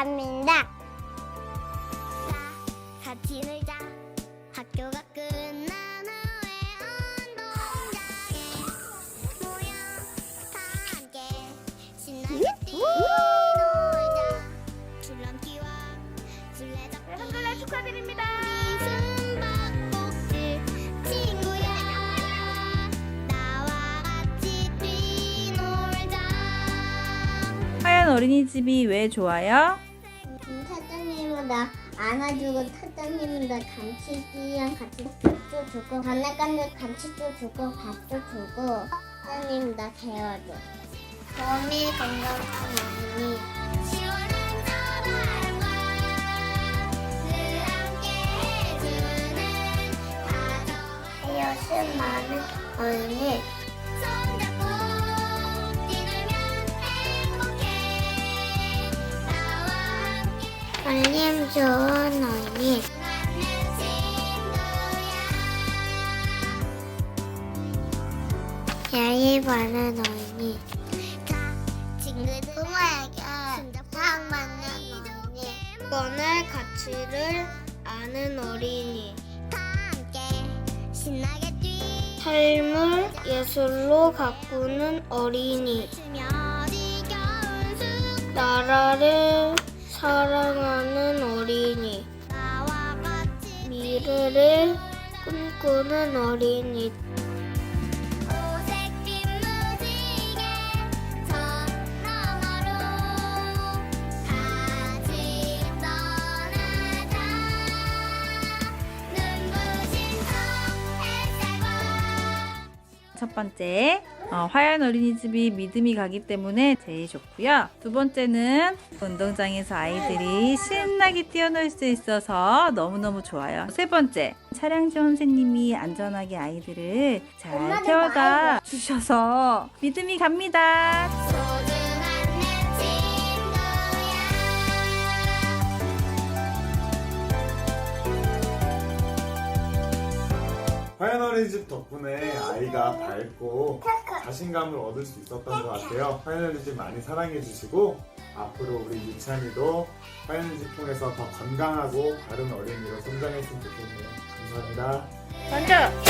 갑니다. 같이 놀자. 학교가 끝난 후에 운동장에 모여 다 함께 신나게 뛰놀자. 줄넘기와 술래잡기 축하드립니다. 친구야 나와 같이 뛰놀자 하얀 어린이집이 왜 좋아요? 사장님은 나 안아주고 사장님은 나 간식이랑 같이 밥도 주고 장난감도 간식도 주고 밥도 주고 사장님 나 데워줘. 몸이 건강한 어린이 시원한 저 바람과 늘 함께 해주는 가족 수많은 어린이 알림 좋은 어린이 예의 바른 어린이 부모에게 사랑받는 어린이 오늘 가치를 아는 어린이. 삶을 예술로 가꾸는 어린이. 나라를 사랑하는 어린이. 미래를 꿈꾸는 어린이. 첫 번째, 어, 화얀 어린이집이 믿음이 가기 때문에 제일 좋고요. 두 번째는 운동장에서 아이들이 신나게 뛰어놀 수 있어서 너무너무 좋아요. 세 번째, 차량지 선생님이 안전하게 아이들을 잘 태워다. 주셔서 믿음이 갑니다. 화연 어린이집 덕분에 아이가 밝고 자신감을 얻을 수 있었던 것 같아요. 화연 어린이집 많이 사랑해 주시고 앞으로 우리 유찬이도 화연 어린이집 통해서 더 건강하고 바른 어린이로 성장했으면 좋겠네요. 감사합니다. 먼저, 우!